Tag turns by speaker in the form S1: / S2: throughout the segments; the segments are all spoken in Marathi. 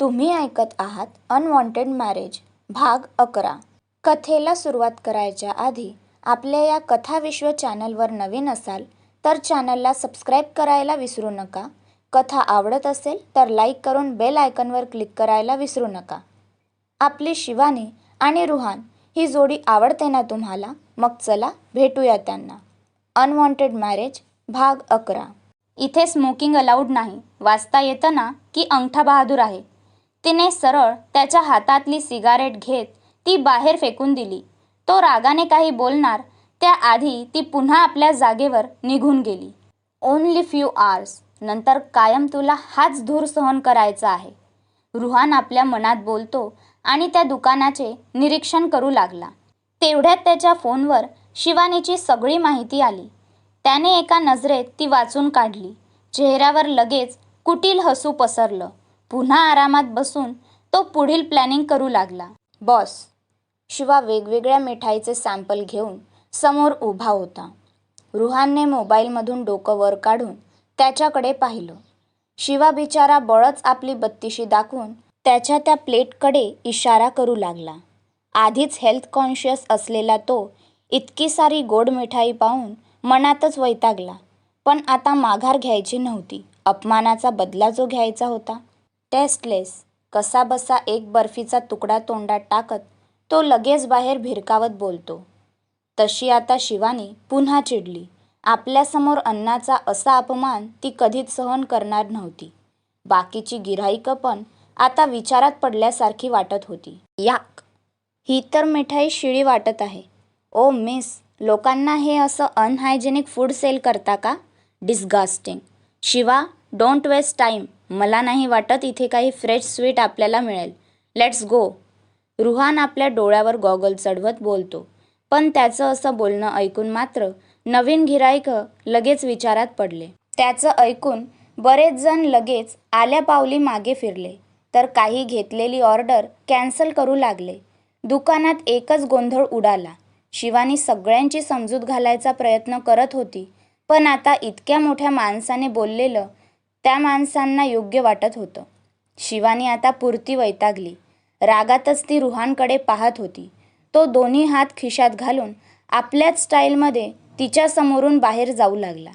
S1: तुम्ही ऐकत आहात अनवॉन्टेड मॅरेज भाग अकरा. कथेला सुरुवात करायच्या आधी आपल्या या कथाविश्व चॅनलवर नवीन असाल तर चॅनलला सबस्क्राईब करायला विसरू नका. कथा आवडत असेल तर लाईक करून बेल आयकनवर क्लिक करायला विसरू नका. आपली शिवानी आणि रुहान ही जोडी आवडते ना तुम्हाला? मग चला भेटूया त्यांना. अनवॉन्टेड मॅरेज भाग अकरा. इथे स्मोकिंग अलाउड नाही. वाचता येतं ना की अंगठा बहादूर आहे. तिने सरळ त्याच्या हातातली सिगारेट घेत ती बाहेर फेकून दिली. तो रागाने काही बोलणार त्याआधी ती पुन्हा आपल्या जागेवर निघून गेली. ओनली फ्यू आर्स नंतर कायम तुला हाच धूर सहन करायचा आहे. रुहान आपल्या मनात बोलतो आणि त्या दुकानाचे निरीक्षण करू लागला. तेवढ्यात त्याच्या फोनवर शिवानीची सगळी माहिती आली. त्याने एका नजरेत ती वाचून काढली. चेहऱ्यावर लगेच कुटील हसू पसरलं. पुन्हा आरामात बसून तो पुढील प्लॅनिंग करू लागला. बॉस शिवा वेगवेगळ्या मिठाईचे सॅम्पल घेऊन समोर उभा होता. रुहानने मोबाईलमधून डोकं वर काढून त्याच्याकडे पाहिलं. शिवा बिचारा बळच आपली बत्तीशी दाखवून त्याच्या त्या प्लेटकडे इशारा करू लागला. आधीच हेल्थ कॉन्शियस असलेला तो इतकी सारी गोड मिठाई पाहून मनातच वैतागला. पण आता माघार घ्यायची नव्हती. अपमानाचा बदला जो घ्यायचा होता टेस्टलेस कसाबसा एक बर्फीचा तुकडा तोंडात टाकत तो लगेच बाहेर भिरकावत बोलतो. तशी आता शिवानी पुन्हा चिडली. आपल्यासमोर अन्नाचा असा अपमान ती कधीच सहन करणार नव्हती. बाकीची गिऱ्हाईकं पण आता विचारात पडल्यासारखी वाटत होती. याक! ही तर मिठाई शिळी वाटत आहे. ओ मिस लोकांना हे असं अनहायजेनिक फूड सेल करता का? Disgusting. Shiva don't waste time मला नाही वाटत इथे काही फ्रेश स्वीट आपल्याला मिळेल. लेट्स गो रुहान आपल्या डोळ्यावर गॉगल चढवत बोलतो. पण त्याचं असं बोलणं ऐकून मात्र नवीन गिरायक लगेच विचारात पडले. त्याचं ऐकून बरेच जण लगेच आल्या पावली मागे फिरले. तर काही घेतलेली ऑर्डर कॅन्सल करू लागले. दुकानात एकच गोंधळ उडाला. शिवानी सगळ्यांची समजूत घालायचा प्रयत्न करत होती. पण आता इतक्या मोठ्या माणसाने बोललेलं त्या माणसांना योग्य वाटत होतं. शिवानी आता पुरती वैतागली. रागातच ती रुहानकडे पाहत होती. तो दोन्ही हात खिशात घालून आपल्याच स्टाईलमध्ये तिच्या समोरून बाहेर जाऊ लागला.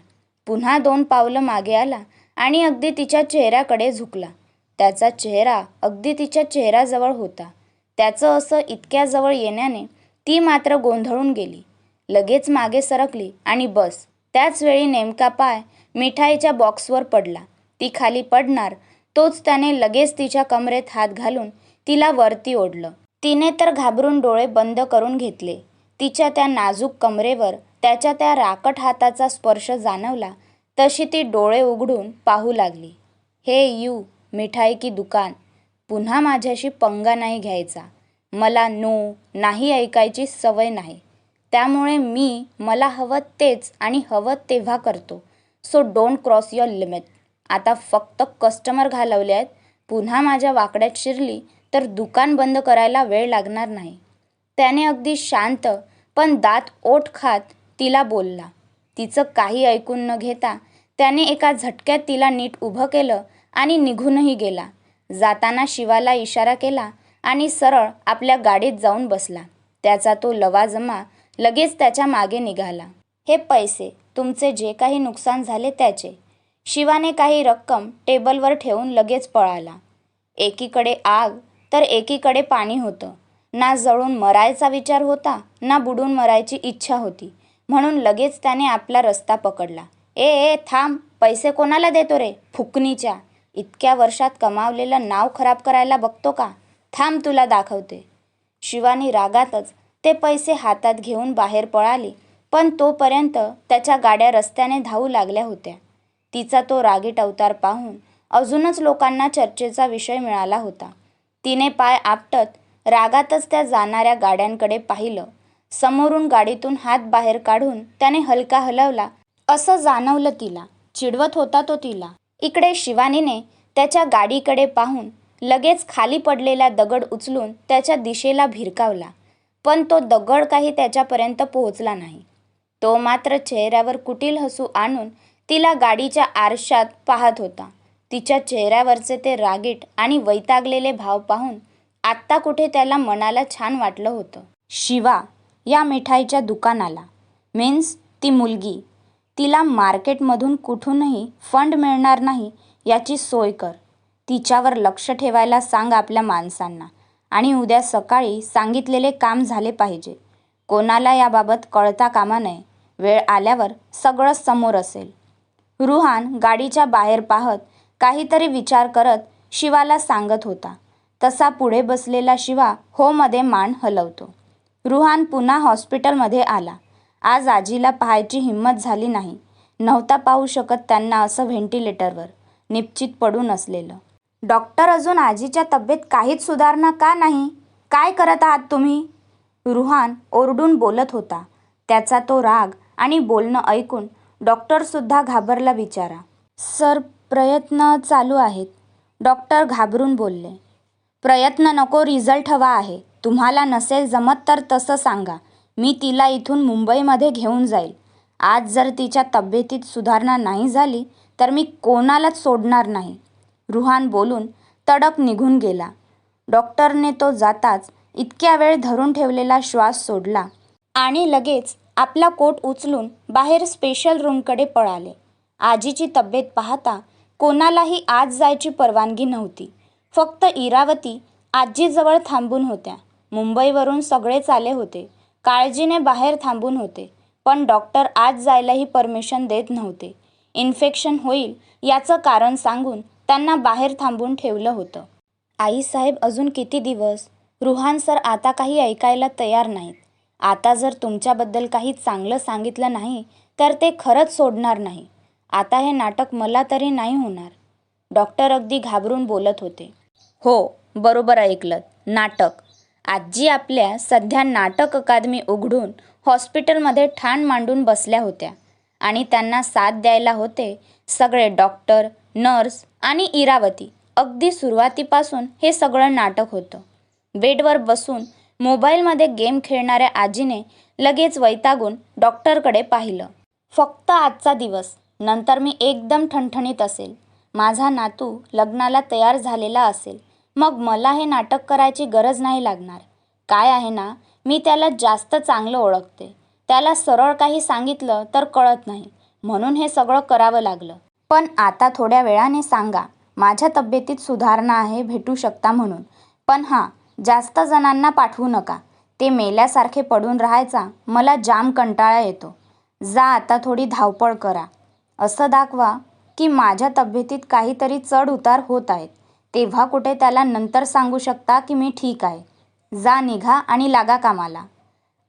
S1: पुन्हा दोन पावलं मागे आला आणि अगदी तिच्या चेहऱ्याकडे झुकला. त्याचा चेहरा अगदी तिच्या चेहऱ्याजवळ होता. त्याचं असं इतक्या जवळ येण्याने ती मात्र गोंधळून गेली. लगेच मागे सरकली आणि बस. त्याच वेळी नेमका पाय मिठाईच्या बॉक्सवर पडला. ती खाली पडणार. तोच त्याने लगेच तिच्या कमरेत हात घालून तिला वरती ओढलं. तिने तर घाबरून डोळे बंद करून घेतले. तिच्या त्या नाजूक कमरेवर त्याच्या त्या राकट हाताचा स्पर्श जाणवला तशी ती डोळे उघडून पाहू लागली. हे यू मिठाई की दुकान. पुन्हा माझ्याशी पंगा नाही घ्यायचा. मला नो नाही ऐकायची सवय नाही. त्यामुळे मी मला हवं तेच आणि हवं तेव्हा करतो. So don't cross your limit आता फक्त कस्टमर घालवले आहेत. पुन्हा माझ्या वाकड्यात शिरली तर दुकान बंद करायला वेळ लागणार नाही. त्याने अगदी शांत पण दात ओठ खात तिला बोलला. तिचं काही ऐकून न घेता त्याने एका झटक्यात तिला नीट उभं केलं आणि निघूनही गेला. जाताना शिवाला इशारा केला आणि सरळ आपल्या गाडीत जाऊन बसला. त्याचा तो लवाजमा लगेच त्याच्यामागे निघाला. हे पैसे तुमचे जे काही नुकसान झाले त्याचे. शिवाने काही रक्कम टेबलवर ठेवून लगेच पळाला. एकीकडे आग तर एकीकडे पाणी होतं. ना जळून मरायचा विचार होता ना बुडून मरायची इच्छा होती. म्हणून लगेच त्याने आपला रस्ता पकडला. ए ए थांब पैसे कोणाला देतो रे? फुकनीच्या इतक्या वर्षात कमावलेलं नाव खराब करायला बघतो का? थांब तुला दाखवते. शिवानी रागातच ते पैसे हातात घेऊन बाहेर पळाली पण तोपर्यंत त्याच्या गाड्या रस्त्याने धावू लागल्या होत्या. तिचा तो रागीट अवतार पाहून अजूनच लोकांना चर्चेचा विषय मिळाला होता. तिने पाय आपटत रागातच त्या जाणाऱ्या गाड्यांकडे पाहिलं. समोरून गाडीतून हात बाहेर काढून त्याने हलका हलवला. असं जाणवलं तिला. चिडवत होता तो तिला. इकडे शिवानीने त्याच्या गाडीकडे पाहून लगेच खाली पडलेला दगड उचलून त्याच्या दिशेला भिरकावला. पण तो दगड काही त्याच्यापर्यंत पोहोचला नाही. तो मात्र चेहऱ्यावर कुटील हसू आणून तिला गाडीच्या आरशात पाहत होता. तिच्या चेहऱ्यावरचे ते रागीट आणि वैतागलेले भाव पाहून आत्ता कुठे त्याला मनाला छान वाटलं होतं. शिवा या मिठाईच्या दुकानाला. मीन्स ती मुलगी. तिला मार्केटमधून कुठूनही फंड मिळणार नाही याची सोय कर. तिच्यावर लक्ष ठेवायला सांग आपल्या माणसांना. आणि उद्या सकाळी सांगितलेले काम झाले पाहिजे. कोणाला याबाबत कळता कामा नये. वेळ आल्यावर सगळं समोर असेल. रुहान गाडीच्या बाहेर पाहत काहीतरी विचार करत शिवाला सांगत होता. तसा पुढे बसलेला शिवा होमध्ये मान हलवतो. रुहान पुन्हा हॉस्पिटलमध्ये आला. आज आजीला पाहायची हिंमत झाली नाही. नव्हता पाहू शकत त्यांना असं व्हेंटिलेटरवर. निश्चित पडून असलेलं डॉक्टर अजून आजीच्या तब्येत काहीच सुधारणा का नाही? काय करत आहात तुम्ही? रुहान ओरडून बोलत होता. त्याचा तो राग आणि बोलणं ऐकून डॉक्टरसुद्धा घाबरला बिचारा. सर प्रयत्न चालू आहेत. डॉक्टर घाबरून बोलले. प्रयत्न नको रिझल्ट हवा आहे. तुम्हाला नसेल जमत तर तसं सांगा. मी तिला इथून मुंबईमध्ये घेऊन जाईल. आज जर तिच्या तब्येतीत सुधारणा नाही झाली तर मी कोणालाच सोडणार नाही. रुहान बोलून तडक निघून गेला. डॉक्टरने तो जाताच इतक्या वेळ धरून ठेवलेला श्वास सोडला आणि लगेच आपला कोट उचलून बाहेर स्पेशल रूमकडे पळाले. आजीची तब्येत पाहता कोणालाही आज जायची परवानगी नव्हती. फक्त इरावती आजीजवळ थांबून होत्या. मुंबईवरून सगळेच आले होते. काळजीने बाहेर थांबून होते. पण डॉक्टर आज जायलाही परमिशन देत नव्हते. इन्फेक्शन होईल याचं कारण सांगून त्यांना बाहेर थांबून ठेवलं होतं. आईसाहेब अजून किती दिवस? रुहान सर आता काही ऐकायला तयार नाहीत. आता जर तुमच्याबद्दल काही चांगलं सांगितलं नाही तर ते खरंच सोडणार नाही. आता हे नाटक मला तरी नाही होणार. डॉक्टर अगदी घाबरून बोलत होते. हो बरोबर ऐकलं नाटक. आजी आपल्या सध्या नाटक अकादमी उघडून हॉस्पिटलमध्ये ठाण मांडून बसल्या होत्या आणि त्यांना साथ द्यायला होते सगळे डॉक्टर नर्स आणि इरावती. अगदी सुरुवातीपासून हे सगळं नाटक होतं. बेडवर बसून मोबाईलमध्ये गेम खेळणाऱ्या आजीने लगेच वैतागून डॉक्टरकडे पाहिलं. फक्त आजचा दिवस. नंतर मी एकदम ठणठणीत असेल. माझा नातू लग्नाला तयार झालेला असेल. मग मला हे नाटक करायची गरज नाही लागणार. काय आहे ना? मी त्याला जास्त चांगलं ओळखते. त्याला सरळ काही सांगितलं तर कळत नाही. म्हणून हे सगळं करावं लागलं. पण आता थोड्या वेळाने सांगा. माझ्या तब्येतीत सुधारणा आहे भेटू शकता म्हणून. पण हां जास्त जणांना पाठवू नका. ते मेल्यासारखे पडून राहायचा मला जाम कंटाळा येतो. जा आता थोडी धावपळ करा. असं दाखवा की माझ्या तब्येतीत काहीतरी चढ उतार होत आहेत. तेव्हा कुठे त्याला नंतर सांगू शकता की मी ठीक आहे. जा निघा आणि लागा कामाला.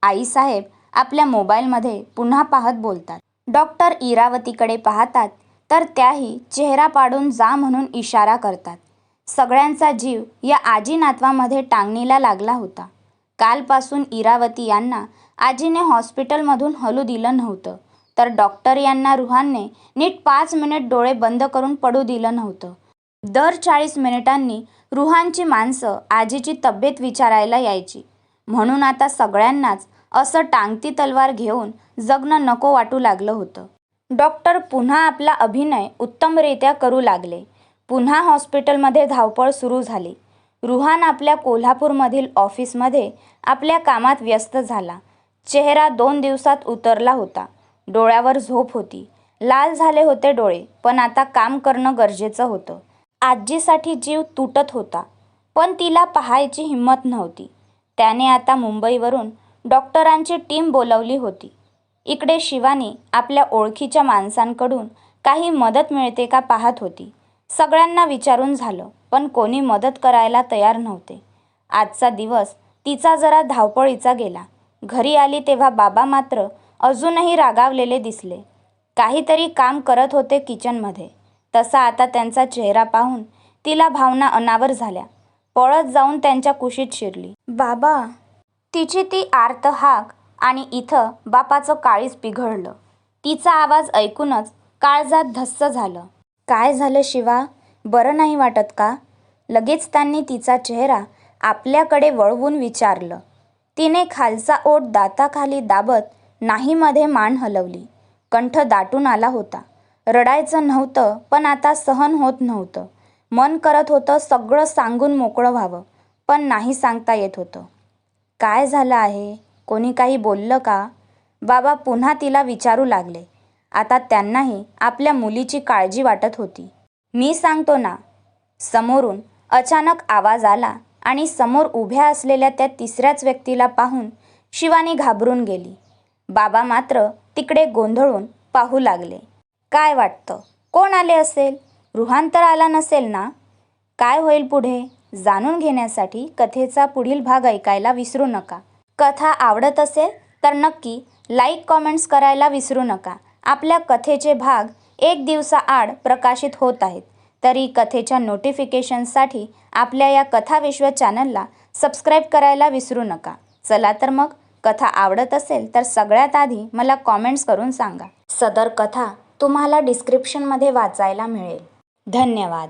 S1: आईसाहेब आपल्या मोबाईलमध्ये पुन्हा पाहत बोलतात. डॉक्टर इरावतीकडे पाहतात तर त्याही चेहरा पाडून जा म्हणून इशारा करतात. सगळ्यांचा जीव या आजी नातवामध्ये टांगणीला लागला होता. कालपासून इरावती यांना आजीने हॉस्पिटलमधून हलू दिलं नव्हतं तर डॉक्टर यांना रुहानने नीट पाच मिनिट डोळे बंद करून पडू दिलं नव्हतं. दर चाळीस मिनिटांनी रुहानची माणसं आजीची तब्येत विचारायला यायची. म्हणून आता सगळ्यांनाच असं टांगती तलवार घेऊन जगणं नको वाटू लागलं होतं. डॉक्टर पुन्हा आपला अभिनय उत्तमरित्या करू लागले. पुन्हा हॉस्पिटलमध्ये धावपळ सुरू झाली. रुहान आपल्या कोल्हापूरमधील ऑफिसमध्ये आपल्या कामात व्यस्त झाला. चेहरा दोन दिवसात उतरला होता. डोळ्यावर झोप होती. लाल झाले होते डोळे पण आता काम करणं गरजेचं होतं. आजीसाठी जीव तुटत होता पण तिला पाहायची हिंमत नव्हती. त्याने आता मुंबईवरून डॉक्टरांची टीम बोलवली होती. इकडे शिवानी आपल्या ओळखीच्या माणसांकडून काही मदत मिळते का पाहत होती. सगळ्यांना विचारून झालं पण कोणी मदत करायला तयार नव्हते. आजचा दिवस तिचा जरा धावपळीचा गेला. घरी आली तेव्हा बाबा मात्र अजूनही रागावलेले दिसले. काहीतरी काम करत होते किचनमध्ये. तसा आता त्यांचा चेहरा पाहून तिला भावना अनावर झाल्या. पळत जाऊन त्यांच्या कुशीत शिरली. बाबा तिची ती आर्त हाक आणि इथं बापाचं काळीच पिघळलं. तिचा आवाज ऐकूनच काळजात धस्स झालं. काय झालं शिवा? बरं नाही वाटत का? लगेच त्यांनी तिचा चेहरा आपल्याकडे वळवून विचारलं. तिने खालचा ओठ दाताखाली दाबत नाहीमध्ये मान हलवली. कंठ दाटून आला होता. रडायचं नव्हतं पण आता सहन होत नव्हतं. मन करत होतं सगळं सांगून मोकळं व्हावं पण नाही सांगता येत होतं. काय झालं आहे? कोणी काही बोललं का? बाबा पुन्हा तिला विचारू लागले. आता त्यांनाही आपल्या मुलीची काळजी वाटत होती. मी सांगतो ना समोरून अचानक आवाज आला आणि समोर उभ्या असलेल्या त्या तिसऱ्याच व्यक्तीला पाहून शिवानी घाबरून गेली. बाबा मात्र तिकडे गोंधळून पाहू लागले. काय वाटतं? कोण आले असेल? रुहान तर आला नसेल ना? काय होईल पुढे? जाणून घेण्यासाठी कथेचा पुढील भाग ऐकायला विसरू नका. कथा आवडत असेल तर नक्की लाईक कॉमेंट्स करायला विसरू नका. आपल्या कथेचे भाग एक दिवसाआड प्रकाशित होत आहेत. तरी कथेच्या नोटिफिकेशनसाठी आपल्या या कथाविश्व चॅनलला सबस्क्राईब करायला विसरू नका. चला तर मग कथा आवडत असेल तर सगळ्यात आधी मला कॉमेंट्स करून सांगा. सदर कथा तुम्हाला डिस्क्रिप्शनमध्ये वाचायला मिळेल. धन्यवाद.